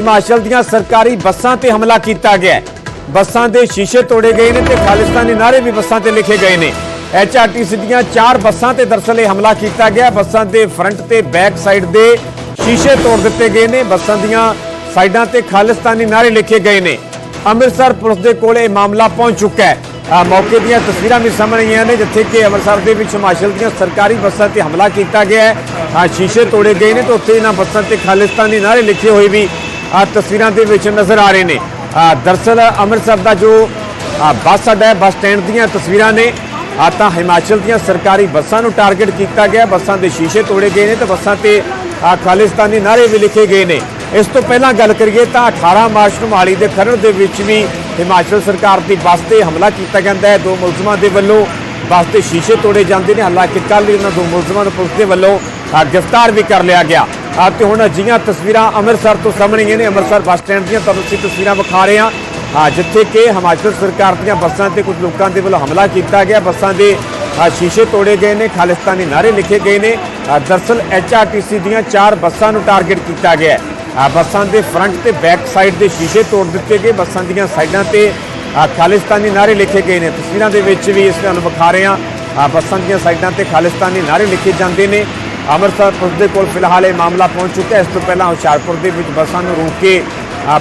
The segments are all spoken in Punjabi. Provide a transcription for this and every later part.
ਹਿਮਾਚਲ ਦੀਆਂ ਸਰਕਾਰੀ ਬੱਸਾਂ ਤੇ ਹਮਲਾ ਕੀਤਾ ਗਿਆ ਹੈ। ਬੱਸਾਂ ਦੇ ਸ਼ੀਸ਼ੇ ਤੋੜੇ ਗਏ ਨੇ ਤੇ ਖਾਲਿਸਤਾਨੀ ਨਾਅਰੇ ਵੀ ਬੱਸਾਂ ਤੇ ਲਿਖੇ ਗਏ ਨੇ। ਐਚਆਰਟੀਸੀ ਦੀਆਂ ਚਾਰ ਬੱਸਾਂ ਤੇ ਦਰਸਲ ਇਹ ਹਮਲਾ ਕੀਤਾ ਗਿਆ। ਬੱਸਾਂ ਦੇ ਫਰੰਟ ਤੇ ਬੈਕ ਸਾਈਡ ਦੇ ਸ਼ੀਸ਼ੇ ਤੋੜ ਦਿੱਤੇ ਗਏ ਨੇ। ਬੱਸਾਂ ਦੀਆਂ ਸਾਈਡਾਂ ਤੇ ਖਾਲਿਸਤਾਨੀ ਨਾਅਰੇ ਲਿਖੇ ਗਏ ਨੇ। ਅੰਮ੍ਰਿਤਸਰ ਪੁਲਿਸ ਦੇ ਕੋਲ ਇਹ ਮਾਮਲਾ ਪਹੁੰਚ ਚੁੱਕਾ ਹੈ। ਆ ਮੌਕੇ ਦੀਆਂ ਤਸਵੀਰਾਂ ਵੀ ਸਾਹਮਣੇ ਆਈਆਂ ਨੇ, ਜਿੱਥੇ ਕਿ ਅੰਮ੍ਰਿਤਸਰ ਦੇ ਵਿੱਚ ਹਿਮਾਚਲ ਦੀਆਂ ਸਰਕਾਰੀ ਬੱਸਾਂ ਤੇ ਹਮਲਾ ਕੀਤਾ ਗਿਆ ਹੈ। ਆ ਸ਼ੀਸ਼ੇ ਤੋੜੇ ਗਏ ਨੇ ਤੇ ਉੱਥੇ ਇਹਨਾਂ ਬੱਸਾਂ ਤੇ ਖਾਲਿਸਤਾਨੀ ਨਾਅਰੇ ਲਿਖੇ ਹੋਏ ਵੀ ਤਸਵੀਰਾਂ ਦੇ ਵਿੱਚ ਨਜ਼ਰ ਆ ਰਹੇ ਨੇ। ਆ ਦਰਸਲ ਅੰਮ੍ਰਿਤਸਰ ਦਾ ਜੋ ਬੱਸ ਅੱਡਾ ਹੈ, ਬੱਸ ਸਟੈਂਡ ਦੀਆਂ ਤਸਵੀਰਾਂ ਨੇ। ਆ ਤਾਂ ਹਿਮਾਚਲ ਦੀਆਂ ਸਰਕਾਰੀ ਬੱਸਾਂ ਨੂੰ ਟਾਰਗੇਟ ਕੀਤਾ ਗਿਆ। ਬੱਸਾਂ ਦੇ ਸ਼ੀਸ਼ੇ ਤੋੜੇ ਗਏ ਨੇ ਤੇ ਬੱਸਾਂ ਤੇ ਖਾਲਿਸਤਾਨੀ ਨਾਅਰੇ ਵੀ ਲਿਖੇ ਗਏ ਨੇ। ਇਸ ਤੋਂ ਪਹਿਲਾਂ ਗੱਲ ਕਰੀਏ ਤਾਂ 18 ਮਾਰਚ ਨੂੰ ਮੋਹਾਲੀ ਦੇ ਖਰੜ ਦੇ ਵਿੱਚ ਵੀ ਹਿਮਾਚਲ ਸਰਕਾਰ ਦੀ ਬੱਸ ਤੇ ਹਮਲਾ ਕੀਤਾ ਜਾਂਦਾ ਹੈ। ਦੋ ਮੁਲਜ਼ਮਾਂ ਦੇ ਵੱਲੋਂ ਬੱਸ ਦੇ ਸ਼ੀਸ਼ੇ ਤੋੜੇ ਜਾਂਦੇ ਨੇ। ਹਾਲਾਂਕਿ ਕੱਲ੍ਹ ਹੀ ਉਹਨਾਂ ਦੋ ਮੁਲਜ਼ਮਾਂ ਨੂੰ ਪੁਲਿਸ ਦੇ ਵੱਲੋਂ ਗ੍ਰਿਫਤਾਰ ਵੀ ਕਰ ਲਿਆ ਗਿਆ। ਤੇ ਹੁਣ ਅਜਿਹੀਆਂ ਤਸਵੀਰਾਂ ਅੰਮ੍ਰਿਤਸਰ ਤੋਂ ਸਾਹਮਣੇ ਆਈਆਂ ਨੇ ਅੰਮ੍ਰਿਤਸਰ ਬੱਸ ਸਟੈਂਡ ਦੀਆਂ ਤੁਹਾਨੂੰ ਅਸੀਂ ਤਸਵੀਰਾਂ ਵਿਖਾ ਰਹੇ ਹਾਂ। ਜਿੱਥੇ ਕਿ ਹਿਮਾਚਲ ਸਰਕਾਰ ਦੀਆਂ ਬੱਸਾਂ ਤੇ ਕੁਝ ਲੋਕਾਂ ਦੇ ਵੱਲੋਂ ਹਮਲਾ ਕੀਤਾ ਗਿਆ। ਬੱਸਾਂ ਦੇ ਸ਼ੀਸ਼ੇ ਤੋੜੇ ਗਏ ਨੇ ਖਾਲਿਸਤਾਨੀ ਨਾਅਰੇ ਲਿਖੇ ਗਏ ਨੇ। ਆ, ਦਰਸਲ ਐਚਆਰਟੀਸੀ ਦੀਆਂ ਚਾਰ ਬੱਸਾਂ ਨੂੰ ਟਾਰਗੇਟ ਕੀਤਾ ਗਿਆ। ਹੈ ਬੱਸਾਂ ਦੇ ਫਰੰਟ ਤੇ ਬੈਕ ਸਾਈਡ ਦੇ ਸ਼ੀਸ਼ੇ ਤੋੜ ਦਿੱਤੇ ਗਏ। ਬੱਸਾਂ ਦੀਆਂ ਸਾਈਡਾਂ ਤੇ ਖਾਲਿਸਤਾਨੀ ਨਾਅਰੇ ਲਿਖੇ ਗਏ ਨੇ। ਤਸਵੀਰਾਂ ਦੇ ਵਿੱਚ ਵੀ ਇਸ ਤੁਹਾਨੂੰ ਵਿਖਾ ਰਹੇ ਹਾਂ ਬੱਸਾਂ ਦੀਆਂ ਸਾਈਡਾਂ ਤੇ ਖਾਲਿਸਤਾਨੀ ਨਾਅਰੇ ਲਿਖੇ ਜਾਂਦੇ ਨੇ। ਅੰਮ੍ਰਿਤਸਰ ਪੁਲਿਸ ਦੇ ਕੋਲ ਫਿਲਹਾਲ ਇਹ ਮਾਮਲਾ ਪਹੁੰਚ ਚੁੱਕਾ ਹੈ। ਇਸ ਤੋਂ ਪਹਿਲਾਂ ਹੁਸ਼ਿਆਰਪੁਰ ਦੇ ਵਿੱਚ ਬੱਸਾਂ ਨੂੰ ਰੋਕ ਕੇ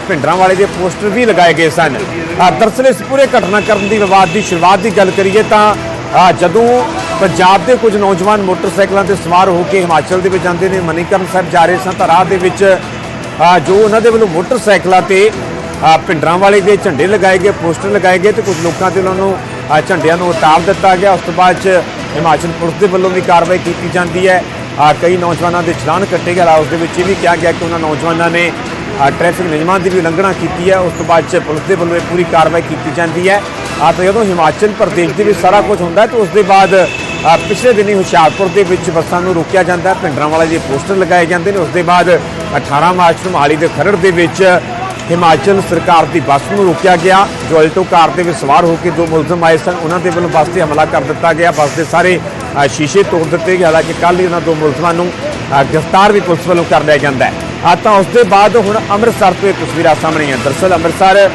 ਭਿੰਡਰਾਂ ਵਾਲੇ ਦੇ ਪੋਸਟਰ ਵੀ ਲਗਾਏ ਗਏ ਸਨ। ਆ, ਦਰਅਸਲ ਇਸ ਪੂਰੇ ਘਟਨਾਕ੍ਰਮ ਦੀ ਵਿਵਾਦ ਦੀ ਸ਼ੁਰੂਆਤ ਦੀ ਗੱਲ ਕਰੀਏ ਤਾਂ ਜਦੋਂ ਪੰਜਾਬ ਦੇ ਕੁਝ ਨੌਜਵਾਨ ਮੋਟਰਸਾਈਕਲਾਂ ਤੇ ਸਵਾਰ ਹੋ ਕੇ ਹਿਮਾਚਲ ਦੇ ਵਿੱਚ ਜਾਂਦੇ ਨੇ ਮਨੀਕਰਨ ਸਾਹਿਬ ਜਾ ਰਹੇ ਸਨ ਤਾਂ ਰਾਹ ਦੇ ਵਿੱਚ ਜੋ ਉਹਨਾਂ ਦੇ ਵੱਲੋਂ ਮੋਟਰਸਾਈਕਲਾਂ ਤੇ ਭਿੰਡਰਾਂ ਵਾਲੇ ਦੇ ਝੰਡੇ ਲਗਾਏ ਗਏ ਪੋਸਟਰ ਲਗਾਏ ਗਏ ਤੇ ਕੁਝ ਲੋਕਾਂ ਤੇ ਉਹਨਾਂ ਨੂੰ ਝੰਡਿਆਂ ਨੂੰ ਉਤਾਰ ਦਿੱਤਾ ਗਿਆ। ਉਸ ਤੋਂ ਬਾਅਦ ਚ ਹਿਮਾਚਲ ਪੁਲਿਸ ਦੇ ਵੱਲੋਂ ਵੀ ਕਾਰਵਾਈ ਕੀਤੀ ਜਾਂਦੀ ਹੈ। ਕਈ ਨੌਜਵਾਨਾਂ ਦੇ ਚਲਾਨ ਕੱਟੇ ਗਏ। ਉਸ ਦੇ ਵਿੱਚ ਇਹ ਵੀ ਕਿਹਾ ਗਿਆ ਕਿ ਉਹਨਾਂ ਨੌਜਵਾਨਾਂ ਨੇ ਆ, ਟ੍ਰੈਫਿਕ ਨਿਯਮਾਂ ਦੀ ਵੀ ਉਲੰਘਣਾ ਕੀਤੀ ਹੈ। ਉਸ ਤੋਂ ਬਾਅਦ ਚ ਪੁਲਿਸ ਦੇ ਵੱਲੋਂ ਇਹ ਪੂਰੀ ਕਾਰਵਾਈ ਕੀਤੀ ਜਾਂਦੀ ਹੈ। ਆ ਤਾਂ ਜਦੋਂ ਹਿਮਾਚਲ ਪ੍ਰਦੇਸ਼ ਦੇ ਵਿੱਚ ਸਾਰਾ ਕੁਝ ਹੁੰਦਾ ਤਾਂ ਉਸ ਦੇ ਬਾਅਦ ਪਿਛਲੇ ਦਿਨੀ ਹੁਸ਼ਿਆਰਪੁਰ ਦੇ ਵਿੱਚ ਬੱਸਾਂ ਨੂੰ ਰੋਕਿਆ ਜਾਂਦਾ ਹੈ। ਭਿੰਡਰਾਂ ਵਾਲੇ ਦੇ ਪੋਸਟਰ ਲਗਾਏ ਜਾਂਦੇ ਨੇ। ਉਸ ਦੇ ਬਾਅਦ 18 ਮਾਰਚ ਨੂੰ ਮੋਹਾਲੀ ਦੇ ਖਰੜ ਦੇ ਵਿੱਚ ਹਿਮਾਚਲ ਸਰਕਾਰ ਦੀ ਬੱਸ ਨੂੰ ਰੋਕਿਆ ਗਿਆ। ਜੋ ਆਲਟੋ ਕਾਰ ਦੇ ਵਿੱਚ ਸਵਾਰ ਹੋ ਕੇ ਦੋ ਮੁਲਜ਼ਮ ਆਏ ਸਨ, ਉਹਨਾਂ ਦੇ ਵੱਲੋਂ ਬੱਸ ਤੇ ਹਮਲਾ ਕਰ ਦਿੱਤਾ ਗਿਆ। ਬੱਸ ਦੇ ਸਾਰੇ ਸ਼ੀਸ਼ੇ ਤੋੜ ਦਿੱਤੇ ਗਏ। ਹਾਲਾਂਕਿ ਕੱਲ੍ਹ ਹੀ ਉਹਨਾਂ ਦੋ ਮੁਲਜ਼ਮਾਂ ਨੂੰ ਗ੍ਰਿਫਤਾਰ ਵੀ ਪੁਲਿਸ ਵੱਲੋਂ ਕਰ ਲਿਆ ਜਾਂਦਾ ਹੈ। ਆ ਤਾਂ ਉਸ ਦੇ ਬਾਅਦ ਹੁਣ ਅੰਮ੍ਰਿਤਸਰ ਤੋਂ ਇਹ ਤਸਵੀਰਾਂ ਸਾਹਮਣੇ ਆਈਆਂ। ਦਰਸਲ ਅੰਮ੍ਰਿਤਸਰ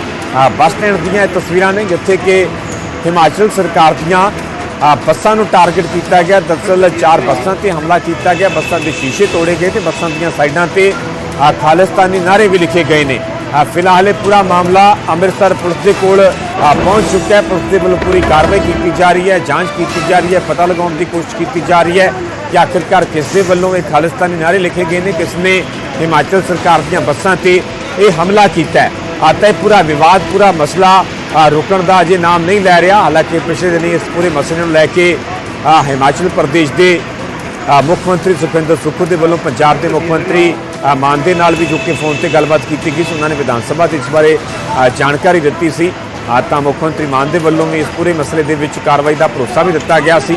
ਬੱਸ ਸਟੈਂਡ ਦੀਆਂ ਇਹ ਤਸਵੀਰਾਂ ਨੇ, ਜਿੱਥੇ ਕਿ ਹਿਮਾਚਲ ਸਰਕਾਰ ਦੀਆਂ ਬੱਸਾਂ ਨੂੰ ਟਾਰਗੇਟ ਕੀਤਾ ਗਿਆ। ਦਰਅਸਲ ਚਾਰ ਬੱਸਾਂ ਤੇ ਹਮਲਾ ਕੀਤਾ ਗਿਆ। ਬੱਸਾਂ ਦੇ ਸ਼ੀਸ਼ੇ ਤੋੜੇ ਗਏ ਤੇ ਬੱਸਾਂ ਦੀਆਂ ਸਾਈਡਾਂ ਤੇ ਖਾਲਿਸਤਾਨੀ ਨਾਅਰੇ ਵੀ ਲਿਖੇ ਗਏ ਨੇ। ਫਿਲਹਾਲ ਇਹ ਪੂਰਾ ਮਾਮਲਾ ਅੰਮ੍ਰਿਤਸਰ ਪੁਲਿਸ ਦੇ ਕੋਲ ਪਹੁੰਚ ਚੁੱਕਾ ਹੈ। ਪੁਲਿਸ ਦੇ ਵੱਲੋਂ ਪੂਰੀ ਕਾਰਵਾਈ ਕੀਤੀ ਜਾ ਰਹੀ ਹੈ, ਜਾਂਚ ਕੀਤੀ ਜਾ ਰਹੀ ਹੈ, ਪਤਾ ਲਗਾਉਣ ਦੀ ਕੋਸ਼ਿਸ਼ ਕੀਤੀ ਜਾ ਰਹੀ ਹੈ ਕਿ ਆਖਿਰਕਾਰ ਕਿਸ ਦੇ ਵੱਲੋਂ ਇਹ ਖਾਲਿਸਤਾਨੀ ਨਾਅਰੇ ਲਿਖੇ ਗਏ ਨੇ, ਕਿਸ ਨੇ ਹਿਮਾਚਲ ਸਰਕਾਰ ਦੀਆਂ ਬੱਸਾਂ ਤੇ ਇਹ ਹਮਲਾ ਕੀਤਾ ਹੈ। ਆਤਾ ਇਹ ਪੂਰਾ ਵਿਵਾਦ, ਪੂਰਾ ਮਸਲਾ ਰੁਕਣ ਦਾ ਅਜੇ ਨਾਮ ਨਹੀਂ ਲੈ ਰਿਹਾ। ਹਾਲਾਂਕਿ ਪਿਛਲੇ ਦਿਨੀ ਇਸ ਪੂਰੇ ਮਸਲੇ ਨੂੰ ਲੈ ਕੇ ਹਿਮਾਚਲ ਪ੍ਰਦੇਸ਼ ਦੇ ਮੁੱਖ ਮੰਤਰੀ ਸੁਖਵਿੰਦਰ ਸੁੱਖੂ ਦੇ ਵੱਲੋਂ ਪੰਜਾਬ ਦੇ ਮੁੱਖ ਮੰਤਰੀ ਮਾਨ ਦੇ ਨਾਲ ਵੀ ਜੋ ਕਿ ਫੋਨ ਤੇ ਗੱਲਬਾਤ ਕੀਤੀ ਗਈ ਸੀ। ਉਹਨਾਂ ਨੇ ਵਿਧਾਨ ਸਭਾ ਤੇ ਇਸ ਬਾਰੇ ਜਾਣਕਾਰੀ ਦਿੱਤੀ ਸੀ। ਤਾਂ ਮੁੱਖ ਮੰਤਰੀ ਮਾਨ ਦੇ ਵੱਲੋਂ ਵੀ ਇਸ ਪੂਰੇ ਮਸਲੇ ਦੇ ਵਿੱਚ ਕਾਰਵਾਈ ਦਾ ਭਰੋਸਾ ਵੀ ਦਿੱਤਾ ਗਿਆ ਸੀ।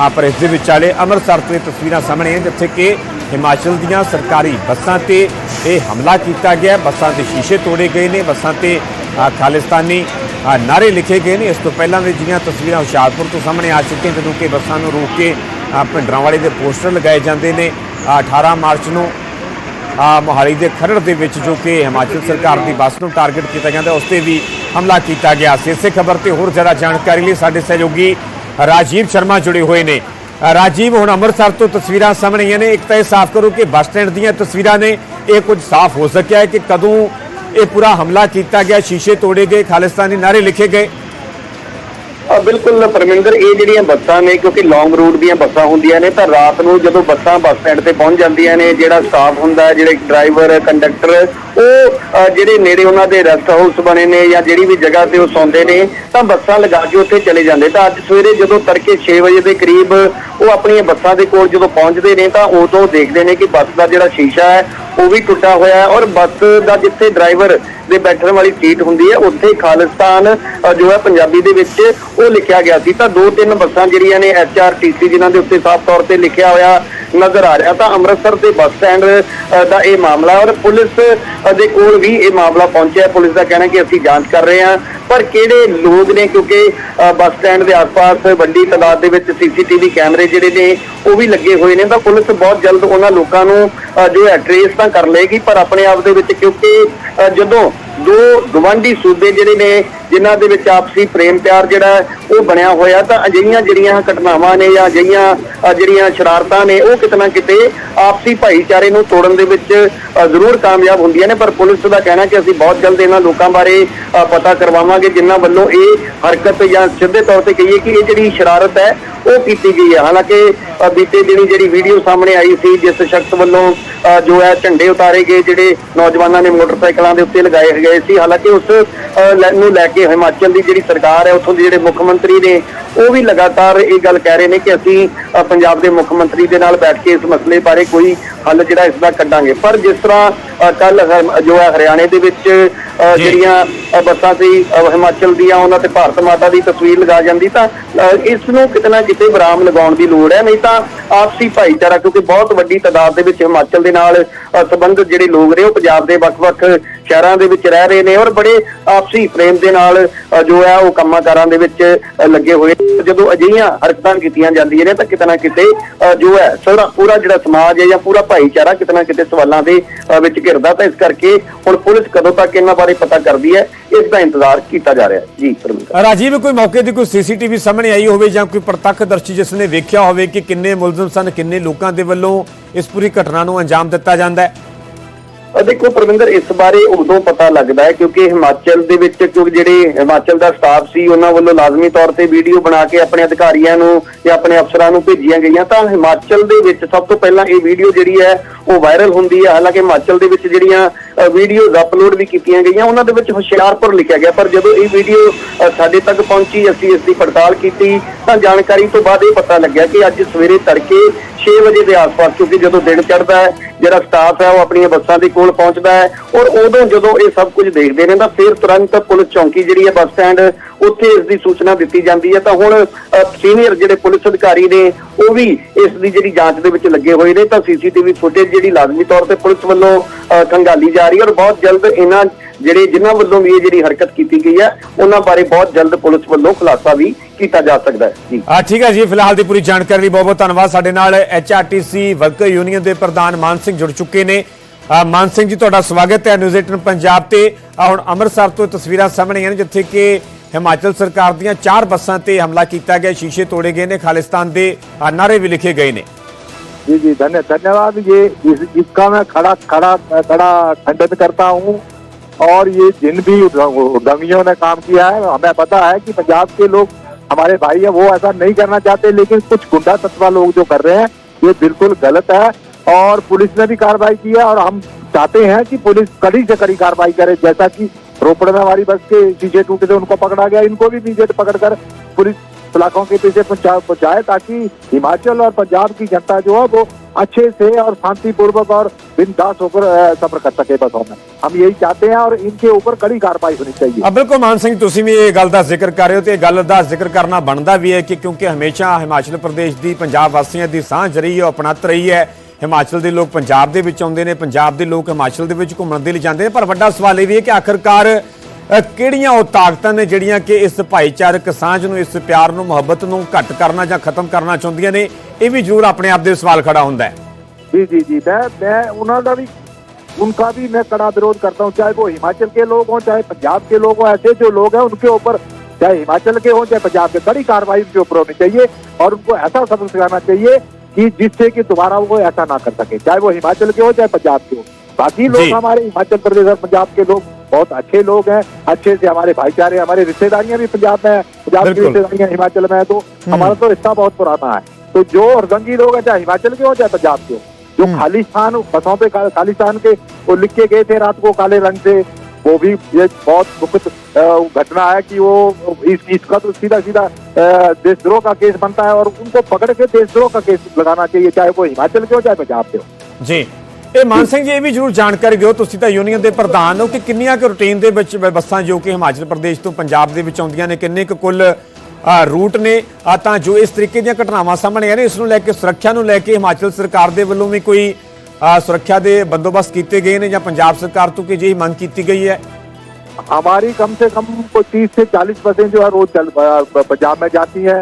ਆ ਪਰ ਇਸ ਦੇ ਵਿਚਾਲੇ ਅੰਮ੍ਰਿਤਸਰ ਤੋਂ ਇਹ ਤਸਵੀਰਾਂ ਸਾਹਮਣੇ ਆਈਆਂ ਜਿੱਥੇ ਕਿ ਹਿਮਾਚਲ ਦੀਆਂ ਸਰਕਾਰੀ ਬੱਸਾਂ ਤੇ ਇਹ ਹਮਲਾ ਕੀਤਾ ਗਿਆ। ਬੱਸਾਂ ਦੇ ਸ਼ੀਸ਼ੇ ਤੋੜੇ ਗਏ ਨੇ ਬੱਸਾਂ ਤੇ ਖਾਲਿਸਤਾਨੀ ਆ, ਨਾਅਰੇ ਲਿਖੇ ਗਏ ਨੇ। ਇਸ ਤੋਂ ਪਹਿਲਾਂ ਵੀ ਜਿਹੜੀਆਂ ਤਸਵੀਰਾਂ ਹੁਸ਼ਿਆਰਪੁਰ ਤੋਂ ਸਾਹਮਣੇ ਆ ਚੁੱਕੀਆਂ ਜਦੋਂ ਕਿ ਬੱਸਾਂ ਨੂੰ ਰੋਕ ਕੇ ਭਿੰਡਰਾਂ ਵਾਲੇ ਦੇ ਪੋਸਟਰ ਲਗਾਏ ਜਾਂਦੇ ਨੇ। ਆ, 18 ਮਾਰਚ ਨੂੰ ਮੋਹਾਲੀ ਦੇ ਖਰੜ ਦੇ ਵਿੱਚ ਜੋ ਕਿ ਹਿਮਾਚਲ ਸਰਕਾਰ ਦੀ ਬੱਸ ਨੂੰ ਟਾਰਗੇਟ ਕੀਤਾ ਜਾਂਦਾ, ਉਸ ਤੇ ਵੀ ਹਮਲਾ ਕੀਤਾ ਗਿਆ ਸੀ। ਇਸੇ ਖਬਰ ਤੇ ਹੋਰ ਜ਼ਿਆਦਾ ਜਾਣਕਾਰੀ ਲਈ ਸਾਡੇ ਸਹਿਯੋਗੀ ਰਾਜੀਵ ਸ਼ਰਮਾ ਜੁੜੇ ਹੋਏ ਨੇ। ਰਾਜੀਵ, ਹੁਣ ਅੰਮ੍ਰਿਤਸਰ ਤੋਂ ਤਸਵੀਰਾਂ ਸਾਹਮਣੇ ਆਈਆਂ ਨੇ। ਇੱਕ ਤਾਂ ਇਹ ਸਾਫ਼ ਕਰੋ ਕਿ ਬੱਸ ਸਟੈਂਡ ਦੀਆਂ ਤਸਵੀਰਾਂ ਨੇ, ਇਹ ਕੁਝ ਸਾਫ਼ ਹੋ ਸਕਿਆ ਹੈ ਕਿ ਕਦੋਂ ਇਹ ਪੂਰਾ ਹਮਲਾ ਕੀਤਾ ਗਿਆ, ਸ਼ੀਸ਼ੇ ਤੋੜੇ ਗਏ, ਖਾਲਿਸਤਾਨੀ ਨਾਰੇ ਲਿਖੇ ਗਏ। ਬਿਲਕੁਲ ਪਰਮਿੰਦਰ, ਇਹ ਜਿਹੜੀਆਂ ਬੱਸਾਂ ਨੇ, ਕਿਉਂਕਿ ਲੌਂਗ ਰੂਟ ਦੀਆਂ ਬੱਸਾਂ ਹੁੰਦੀਆਂ ਨੇ, ਤਾਂ ਰਾਤ ਨੂੰ ਜਦੋਂ ਬੱਸਾਂ ਬੱਸ ਸਟੈਂਡ ਤੇ ਪਹੁੰਚ ਜਾਂਦੀਆਂ ਨੇ, ਜਿਹੜਾ ਸਟਾਫ ਹੁੰਦਾ, ਜਿਹੜੇ ਡਰਾਈਵਰ ਕੰਡਕਟਰ ਉਹ ਜਿਹੜੇ ਨੇੜੇ ਉਹਨਾਂ ਦੇ ਰੈਸਟ ਹਾਊਸ ਬਣੇ ਨੇ ਜਾਂ ਜਿਹੜੀ ਵੀ ਜਗ੍ਹਾ ਤੇ ਉਹ ਸੌਂਦੇ ਨੇ, ਤਾਂ ਬੱਸਾਂ ਲਗਾ ਕੇ ਉੱਥੇ ਚਲੇ ਜਾਂਦੇ। ਤਾਂ ਅੱਜ ਸਵੇਰੇ ਜਦੋਂ ਤੜਕੇ 6 ਵਜੇ ਦੇ ਕਰੀਬ ਉਹ ਆਪਣੀਆਂ ਬੱਸਾਂ ਦੇ ਕੋਲ ਜਦੋਂ ਪਹੁੰਚਦੇ ਨੇ, ਤਾਂ ਉਦੋਂ ਦੇਖਦੇ ਨੇ ਕਿ ਬੱਸ ਦਾ ਜਿਹੜਾ ਸ਼ੀਸ਼ਾ ਹੈ ਉਹ ਵੀ ਟੁੱਟਾ ਹੋਇਆ ਹੈ ਔਰ ਬੱਸ ਦਾ ਜਿੱਥੇ ਡਰਾਈਵਰ ਦੇ ਬੈਠਣ ਵਾਲੀ ਸੀਟ ਹੁੰਦੀ ਹੈ, ਉੱਥੇ ਖਾਲਿਸਤਾਨ ਜੋ ਹੈ ਪੰਜਾਬੀ ਦੇ ਵਿੱਚ ਉਹ ਲਿਖਿਆ ਗਿਆ ਸੀ। ਤਾਂ ਦੋ ਤਿੰਨ ਬੱਸਾਂ ਜਿਹੜੀਆਂ ਨੇ ਐਚਆਰਟੀਸੀ ਜਿਨ੍ਹਾਂ ਦੇ ਉੱਤੇ ਸਾਫ਼ ਤੌਰ ਤੇ ਲਿਖਿਆ ਹੋਇਆ ਨਜ਼ਰ ਆ ਰਿਹਾ ਤਾਂ ਅੰਮ੍ਰਿਤਸਰ ਦੇ ਬੱਸ ਸਟੈਂਡ ਦਾ ਇਹ ਮਾਮਲਾ ਔਰ ਪੁਲਿਸ ਦੇ ਕੋਲ ਵੀ ਇਹ ਮਾਮਲਾ ਪਹੁੰਚਿਆ ਪੁਲਿਸ ਦਾ ਕਹਿਣਾ ਕਿ ਅਸੀਂ ਜਾਂਚ ਕਰ ਰਹੇ ਹਾਂ। ਪਰ ਕਿਹੜੇ ਲੋਕ ਨੇ? ਕਿਉਂਕਿ ਬੱਸ ਸਟੈਂਡ ਦੇ ਆਸ-ਪਾਸ ਵੱਡੀ ਤਾਦਾਦ ਦੇ ਵਿੱਚ ਸੀਸੀਟੀਵੀ ਕੈਮਰੇ ਜਿਹੜੇ ਨੇ, ਉਹ ਵੀ ਲੱਗੇ ਹੋਏ ਨੇ। ਤਾਂ ਪੁਲਿਸ ਬਹੁਤ ਜਲਦ ਉਹਨਾਂ ਲੋਕਾਂ ਨੂੰ ਜੋ ਹੈ, ਟ੍ਰੇਸ ਤਾਂ ਕਰ ਲਏਗੀ, ਪਰ ਆਪਣੇ ਆਪ ਦੇ ਵਿੱਚ ਕਿਉਂਕਿ ਜਦੋਂ ਦੋ ਗਵਾਂਢੀ ਸੂਬੇ ਜਿਹੜੇ ਨੇ, ਜਿਨ੍ਹਾਂ ਦੇ ਵਿੱਚ ਆਪਸੀ ਪ੍ਰੇਮ ਪਿਆਰ ਜਿਹੜਾ ਉਹ ਬਣਿਆ ਹੋਇਆ ਤਾਂ ਅਜਿਹੀਆਂ ਜਿਹੜੀਆਂ ਘਟਨਾਵਾਂ ਨੇ ਜਾਂ ਅਜਿਹੀਆਂ ਜਿਹੜੀਆਂ ਸ਼ਰਾਰਤਾਂ ਨੇ, ਉਹ ਕਿਤੇ ਨਾ ਕਿਤੇ ਆਪਸੀ ਭਾਈਚਾਰੇ ਨੂੰ ਤੋੜਨ ਦੇ ਵਿੱਚ ਜ਼ਰੂਰ ਕਾਮਯਾਬ ਹੁੰਦੀਆਂ ਨੇ। ਪਰ ਪੁਲਿਸ ਦਾ ਕਹਿਣਾ ਕਿ ਅਸੀਂ ਬਹੁਤ ਜਲਦ ਇਹਨਾਂ ਲੋਕਾਂ ਬਾਰੇ ਪਤਾ ਕਰਵਾਵਾਂਗੇ, ਜਿਨ੍ਹਾਂ ਵੱਲੋਂ ਇਹ ਹਰਕਤ ਜਾਂ ਸਿੱਧੇ ਤੌਰ ਤੇ ਕਹੀਏ ਕਿ ਇਹ ਜਿਹੜੀ ਸ਼ਰਾਰਤ ਹੈ, ਉਹ ਕੀਤੀ ਗਈ ਹੈ। ਹਾਲਾਂਕਿ ਬੀਤੇ ਦਿਨੀ ਜਿਹੜੀ ਵੀਡੀਓ ਸਾਹਮਣੇ ਆਈ ਸੀ, ਜਿਸ ਸ਼ਖਸ ਵੱਲੋਂ ਜੋ ਹੈ ਝੰਡੇ ਉਤਾਰੇ ਗਏ, ਜਿਹੜੇ ਨੌਜਵਾਨਾਂ ਨੇ ਮੋਟਰਸਾਈਕਲਾਂ ਦੇ ਉੱਤੇ ਲਗਾਏ ਗਏ ਸੀ। ਹਾਲਾਂਕਿ ਉਸ ਨੂੰ ਲੈ ਕੇ ਹਿਮਾਚਲ ਦੀ ਜਿਹੜੀ ਸਰਕਾਰ ਹੈ, ਉੱਥੋਂ ਦੇ ਜਿਹੜੇ ਮੁੱਖ ਮੰਤਰੀ ਨੇ, ਉਹ ਵੀ ਲਗਾਤਾਰ ਇਹ ਗੱਲ ਕਹਿ ਰਹੇ ਨੇ ਕਿ ਅਸੀਂ ਪੰਜਾਬ ਦੇ ਮੁੱਖ ਮੰਤਰੀ ਦੇ ਨਾਲ ਬੈਠ ਕੇ ਇਸ ਮਸਲੇ ਬਾਰੇ ਕੋਈ ਹੱਲ ਜਿਹੜਾ ਇਸ ਦਾ ਕੱਢਾਂਗੇ। ਪਰ ਜਿਸ ਤਰ੍ਹਾਂ ਕੱਲ ਜੋ ਹੈ ਹਰਿਆਣੇ ਦੇ ਵਿੱਚ ਜਿਹੜੀਆਂ ਬੱਸਾਂ ਸੀ ਅ, ਹਿਮਾਚਲ ਦੀਆਂ ਉਹਨਾਂ ਤੇ ਭਾਰਤ ਮਾਤਾ ਦੀ ਤਸਵੀਰ ਲਗਾ ਜਾਂਦੀ ਤਾਂ ਇਸ ਨੂੰ ਕਿਤੇ ਨਾ ਕਿਤੇ ਵਿਰਾਮ ਲਗਾਉਣ ਦੀ ਲੋੜ ਹੈ ਨਹੀਂ ਤਾਂ ਆਪਸੀ ਭਾਈਚਾਰਾ ਕਿਉਂਕਿ ਬਹੁਤ ਵੱਡੀ ਤਾਦਾਦ ਦੇ ਵਿੱਚ ਹਿਮਾਚਲ ਦੇ ਨਾਲ ਸੰਬੰਧਿਤ ਜਿਹੜੇ ਲੋਕ ਨੇ ਉਹ ਪੰਜਾਬ ਦੇ ਵੱਖ-ਵੱਖ ਸ਼ਹਿਰਾਂ ਦੇ ਵਿੱਚ ਰਹਿ ਰਹੇ ਨੇ ਔਰ ਬੜੇ ਆਪਸੀ ਪ੍ਰੇਮ ਦੇ ਨਾਲ ਜੋ ਹੈ ਉਹ ਕੰਮਾਂ ਕਾਰਾਂ ਦੇ ਵਿੱਚ ਲੱਗੇ ਹੋਏ। ਜਦੋਂ ਅਜਿਹੀਆਂ ਹਰਕਤਾਂ ਕੀਤੀਆਂ ਜਾਂਦੀਆਂ ਨੇ ਤਾਂ ਕਿਤੇ ਨਾ ਕਿਤੇ ਜੋ ਹੈ ਸਾਰਾ ਪੂਰਾ ਜਿਹੜਾ ਸਮਾਜ ਹੈ ਜਾਂ ਪੂਰਾ ਭਾਈਚਾਰਾ ਕਿਤੇ ਨਾ ਕਿਤੇ ਸਵਾਲਾਂ ਦੇ ਵਿੱਚ ਘਿਰਦਾ ਤਾਂ ਇਸ ਕਰਕੇ ਹੁਣ ਪੁਲਿਸ ਕਦੋਂ ਤੱਕ ਇਹਨਾਂ ਬਾਰੇ ਪਤਾ ਕਰਦੀ ਹੈ ਇਸ ਦਾ ਇੰਤਜ਼ਾਰ ਕੀਤਾ ਜਾ ਰਿਹਾ ਹੈ। ਜੀ ਪਰਮਿੰਦਰ ਰਾਜੀਵ, ਕੋਈ ਮੌਕੇ ਦੀ ਕੋਈ ਸੀਸੀਟੀਵੀ ਸਾਹਮਣੇ ਆਈ ਹੋਵੇ ਜਾਂ ਕੋਈ ਪ੍ਰਤੱਖਦਰਸ਼ੀ ਜਿਸ ਨੇ ਵੇਖਿਆ ਹੋਵੇ ਕਿ ਕਿੰਨੇ ਮੁਲਜ਼ਮ ਸਨ, ਕਿੰਨੇ ਲੋਕਾਂ ਦੇ ਵੱਲੋਂ ਇਸ ਪੂਰੀ ਘਟਨਾ ਨੂੰ ਅੰਜਾਮ ਦਿੱਤਾ ਜਾਂਦਾ ਹੈ? ਦੇਖੋ ਪਰਵਿੰਦਰ, ਇਸ ਬਾਰੇ ਉਦੋਂ ਪਤਾ ਲੱਗਦਾ ਹੈ ਕਿਉਂਕਿ ਹਿਮਾਚਲ ਦੇ ਵਿੱਚ ਕਿਉਂਕਿ ਜਿਹੜੇ ਹਿਮਾਚਲ ਦਾ ਸਟਾਫ ਸੀ, ਉਹਨਾਂ ਵੱਲੋਂ ਲਾਜ਼ਮੀ ਤੌਰ ਤੇ ਵੀਡੀਓ ਬਣਾ ਕੇ ਆਪਣੇ ਅਧਿਕਾਰੀਆਂ ਨੂੰ ਜਾਂ ਆਪਣੇ ਅਫਸਰਾਂ ਨੂੰ ਭੇਜੀਆਂ ਗਈਆਂ। ਤਾਂ ਹਿਮਾਚਲ ਦੇ ਵਿੱਚ ਸਭ ਤੋਂ ਪਹਿਲਾਂ ਇਹ ਵੀਡੀਓ ਜਿਹੜੀ ਹੈ, ਉਹ ਵਾਇਰਲ ਹੁੰਦੀ ਹੈ। ਹਾਲਾਂਕਿ ਹਿਮਾਚਲ ਦੇ ਵਿੱਚ ਜਿਹੜੀਆਂ ਵੀਡੀਓਜ਼ ਅਪਲੋਡ ਵੀ ਕੀਤੀਆਂ ਗਈਆਂ, ਉਹਨਾਂ ਦੇ ਵਿੱਚ ਹੁਸ਼ਿਆਰਪੁਰ ਲਿਖਿਆ ਗਿਆ। ਪਰ ਜਦੋਂ ਇਹ ਵੀਡੀਓ ਸਾਡੇ ਤੱਕ ਪਹੁੰਚੀ, ਅਸੀਂ ਇਸ ਦੀ ਪੜਤਾਲ ਕੀਤੀ, ਤਾਂ ਜਾਣਕਾਰੀ ਤੋਂ ਬਾਅਦ ਇਹ ਪਤਾ ਲੱਗਿਆ ਕਿ ਅੱਜ ਸਵੇਰੇ ਤੜਕੇ 6 ਵਜੇ ਦੇ ਆਸ-ਪਾਸ, ਕਿਉਂਕਿ ਜਦੋਂ ਦਿਨ ਚੜ੍ਹਦਾ ਹੈ, ਜਿਹੜਾ ਸਟਾਫ ਹੈ, ਉਹ ਆਪਣੀਆਂ ਬੱਸਾਂ ਦੇ ਕੋਲ ਪਹੁੰਚਦਾ ਹੈ ਔਰ ਉਦੋਂ ਜਦੋਂ ਇਹ ਸਭ ਕੁਝ ਦੇਖਦੇ ਨੇ ਤਾਂ ਫਿਰ ਤੁਰੰਤ ਪੁਲਿਸ ਚੌਂਕੀ ਜਿਹੜੀ ਹੈ ਬੱਸ ਸਟੈਂਡ ਉੱਥੇ ਇਸ ਦੀ ਸੂਚਨਾ ਦਿੱਤੀ ਜਾਂਦੀ ਹੈ ਤਾਂ ਹੁਣ ਸੀਨੀਅਰ ਜਿਹੜੇ ਪੁਲਿਸ ਅਧਿਕਾਰੀ ਨੇ ਉਹ ਵੀ ਇਸ ਦੀ ਜਿਹੜੀ ਜਾਂਚ ਦੇ ਵਿੱਚ ਲੱਗੇ ਹੋਏ ਨੇ ਤਾਂ ਸੀਸੀਟੀਵੀ ਫੁਟੇਜ ਜਿਹੜੀ ਲਾਜ਼ਮੀ ਤੌਰ ਤੇ ਪੁਲਿਸ ਵੱਲੋਂ ਖੰਗਾਲੀ ਜਾ ਰਹੀ ਹੈ ਔਰ ਬਹੁਤ ਜਲਦ ਇਹਨਾਂ ਜਿਹੜੇ ਜਿਨ੍ਹਾਂ ਵੱਲੋਂ ਵੀ ਇਹ ਜਿਹੜੀ ਹਰਕਤ ਕੀਤੀ ਗਈ ਹੈ, ਉਹਨਾਂ ਬਾਰੇ ਬਹੁਤ ਜਲਦ ਪੁਲਿਸ ਵੱਲੋਂ ਖੁਲਾਸਾ ਵੀ ਕੀਤਾ ਜਾ ਸਕਦਾ ਹੈ। ਜੀ। ਆ ਠੀਕ ਹੈ ਜੀ, ਫਿਲਹਾਲ ਦੀ ਪੂਰੀ ਜਾਣਕਾਰੀ ਲਈ ਬਹੁਤ ਬਹੁਤ ਧੰਨਵਾਦ। ਸਾਡੇ ਨਾਲ ਐਚਆਰਟੀਸੀ ਵਰਕਰ ਯੂਨੀਅਨ ਦੇ ਪ੍ਰਧਾਨ ਮਾਨ ਸਿੰਘ ਜੁੜ ਚੁੱਕੇ ਨੇ। ਮਾਨ ਸਿੰਘ ਜੀ ਤੁਹਾਡਾ ਸਵਾਗਤ ਹੈ ਨਿਊਜ਼ 18 ਪੰਜਾਬ ਤੇ ਆ ਹੁਣ ਅੰਮ੍ਰਿਤਸਰ ਤੋਂ ਤਸਵੀਰਾਂ ਸਾਹਮਣੇ ਆਈਆਂ ਨੇ ਜਿੱਥੇ ਕਿ ਹਿਮਾਚਲ ਸਰਕਾਰ ਦੀਆਂ ਚਾਰ ਬੱਸਾਂ ਤੇ ਹਮਲਾ ਕੀਤਾ ਗਿਆ ਸ਼ੀਸ਼ੇ ਤੋੜੇ ਗਏ ਨੇ ਖਾਲਿਸਤਾਨ ਦੇ ਅ, ਨਾਅਰੇ ਵੀ ਲਿਖੇ ਗਏ ਨੇ जी जी धन्य धन्यवाद ये इस, इसका मैं खड़ा खड़ा खड़ा खंडन करता हूँ और ये जिन भी उद्यमियों ने काम किया है हमें पता है कि पंजाब के लोग हमारे भाई हैं वो ऐसा नहीं करना चाहते लेकिन कुछ गुंडा तत्वा लोग जो कर रहे हैं ये बिल्कुल गलत है और पुलिस ने भी कार्रवाई की है और हम चाहते हैं कि पुलिस कड़ी से कड़ी कार्रवाई करे जैसा कि रोपड़ में हमारी बस के शीशे टूटे थे उनको पकड़ा गया इनको भी इमीडिएट पकड़कर पुलिस सलाखों के पीछे पहुंचा- पहुंचाए ताकि हिमाचल और पंजाब की जनता जो है वो अच्छे से और शांतिपूर्वक और बिंदास होकर अ, सफर कर सके बसों में हम यही चाहते हैं और इनके ऊपर कड़ी कार्रवाई होनी चाहिए ਆ ਬਿਲਕੁਲ ਮਾਨ ਸਿੰਘ ਤੁਸੀਂ ਵੀ ਇਹ ਗੱਲ ਦਾ ਜ਼ਿਕਰ ਕਰ ਰਹੇ ਹੋ ਤੇ ਇਹ ਗੱਲ ਦਾ ਜ਼ਿਕਰ ਕਰਨਾ ਬਣਦਾ ਵੀ ਹੈ ਕਿ ਕਿਉਂਕਿ ਹਮੇਸ਼ਾ ਹਿਮਾਚਲ ਪ੍ਰਦੇਸ਼ ਦੀ ਪੰਜਾਬ ਵਾਸੀਆਂ ਦੀ ਸਾਂਝ ਰਹੀ ਹੈ ਉਹ ਅਪਣਤ ਰਹੀ ਹੈ ਹਿਮਾਚਲ ਦੇ ਲੋਕ ਪੰਜਾਬ ਦੇ ਵਿੱਚ ਆਉਂਦੇ ਨੇ ਪੰਜਾਬ ਦੇ ਲੋਕ ਹਿਮਾਚਲ ਦੇ ਵਿੱਚ ਘੁੰਮਣ ਦੇ ਲਈ ਜਾਂਦੇ ਨੇ ਪਰ ਵੱਡਾ ਸਵਾਲ ਇਹ ਵੀ ਹੈ ਕਿ ਆਖਰਕਾਰ ਅ, ਕਿਹੜੀਆਂ ਉਹ ਤਾਕਤਾਂ ਨੇ ਜਿਹੜੀਆਂ ਕਿ ਇਸ ਭਾਈਚਾਰਕ ਸਾਂਝ ਨੂੰ ਇਸ ਪਿਆਰ ਨੂੰ ਮੁਹੱਬਤ ਨੂੰ ਘੱਟ ਕਰਨਾ ਜਾਂ ਖਤਮ ਕਰਨਾ ਚਾਹੁੰਦੀਆਂ ਨੇ ਇਹ ਵੀ ਜ਼ਰੂਰ ਆਪਣੇ ਆਪ ਦੇ ਸਵਾਲ ਖੜਾ ਹੁੰਦਾ ਹੈ जी जी जी मैं मैं उन्होंने भी उनका भी मैं कड़ा विरोध करता हूँ चाहे वो हिमाचल के लोग हों चाहे पंजाब के लोग हों ऐसे जो लोग हैं उनके ऊपर चाहे हिमाचल के हों चाहे पंजाब के कड़ी कार्रवाई उनके ऊपर होनी चाहिए और उनको ऐसा सबक सिखाना चाहिए कि जिससे कि दोबारा वो ऐसा ना कर सके चाहे वो हिमाचल के हो चाहे पंजाब के हो। बाकी लोग हमारे हिमाचल प्रदेश और पंजाब के लोग बहुत अच्छे लोग हैं अच्छे से हमारे भाईचारे हमारे रिश्तेदारियाँ भी पंजाब में है पंजाब की रिश्तेदारियाँ हिमाचल में है तो हमारा तो रिश्ता बहुत पुराना है। तो जो रंगी लोग हैं चाहे हिमाचल के हो चाहे पंजाब के हो जो खालिस्तान बसों पे खालिस्तान के वो लिख के गए थे रात को काले रंग से वो भी ये बहुत दुखद अ, घटना है कि वो इस इसका तो सीधा सीधा अ, देशद्रोह का केस बनता है और उनको पकड़ के देशद्रोह का केस लगाना चाहिए चाहे वो हिमाचल के हो चाहे पंजाब के हो ਜੀ ਇਹ ਮਾਨ ਸਿੰਘ ਜੀ ਇਹ ਵੀ ਜ਼ਰੂਰ ਜਾਣਕਾਰੀ ਦਿਓ ਤੁਸੀਂ ਤਾਂ ਯੂਨੀਅਨ ਦੇ ਪ੍ਰਧਾਨ ਹੋ ਕਿ ਕਿੰਨੀਆਂ ਕੁ ਰੂਟੀਨ ਦੇ ਵਿੱਚ ਬ- ਬੱਸਾਂ ਜੋ ਕਿ ਹਿਮਾਚਲ ਪ੍ਰਦੇਸ਼ ਤੋਂ ਪੰਜਾਬ ਦੇ ਵਿੱਚ ਆਉਂਦੀਆਂ ਨੇ ਕਿੰਨੇ ਕੁ ਕੁੱਲ ਅ, ਰੂਟ ਨੇ ਅ, ਤਾਂ ਜੋ ਇਸ ਤਰੀਕੇ ਦੀਆਂ ਘਟਨਾਵਾਂ ਸਾਹਮਣੇ ਆ ਨੇ ਇਸ ਨੂੰ ਲੈ ਕੇ ਸੁਰੱਖਿਆ ਨੂੰ ਲੈ ਕੇ ਹਿਮਾਚਲ ਸਰਕਾਰ ਦੇ ਵੱਲੋਂ ਵੀ ਕੋਈ ਅ, ਸੁਰੱਖਿਆ ਦੇ ਬੰਦੋਬਸਤ ਕੀਤੇ ਗਏ ਨੇ ਜਾਂ ਪੰਜਾਬ ਸਰਕਾਰ ਤੋਂ ਕਿ ਜਿਹੀ ਮੰਗ ਕੀਤੀ ਗਈ ਹੈ हमारी कम से कम को तीस से चालीस बसें जो है रोज चल प- पंजाब में जाती हैं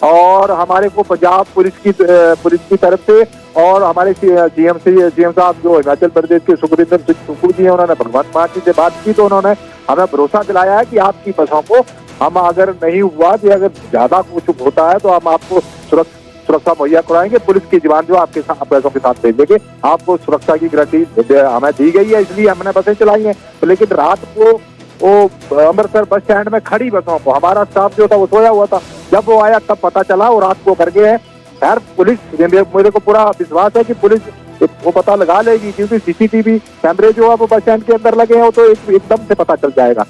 और हमारे को पंजाब पुलिस की अ, पुलिस की तरफ से और हमारे जीएम से जीएम साहब जो हिमाचल प्रदेश के सुखविंदर सिंह सुखू जी हैं उन्होंने भगवंत मान जी से बात की तो उन्होंने हमें भरोसा दिलाया है कि आपकी बसों को हम अगर नहीं हुआ कि अगर ज्यादा कुछ होता है तो हम आपको सुरक्षा सुरक्षा मुहैया कराएँगे। पुलिस की जवान जो आपके साथ पैसों के साथ भेज देंगे आपको सुरक्षा की गारंटी हमें दी गई है, इसलिए हमने बसें चलाई हैं। लेकिन रात को वो, अमृतसर बस स्टैंड में खड़ी बसों को, हमारा स्टाफ जो था, वो सोया हुआ था। जब वो आया, तब पता चला, वो रात को कर गए हैं। खैर, पुलिस मेरे मेरे को पूरा विश्वास है कि पुलिस वो पता लगा लेगी, क्योंकि सीसीटीवी कैमरे जो है वो बस स्टैंड के अंदर लगे हैं, वो तो एकदम से पता चल जाएगा।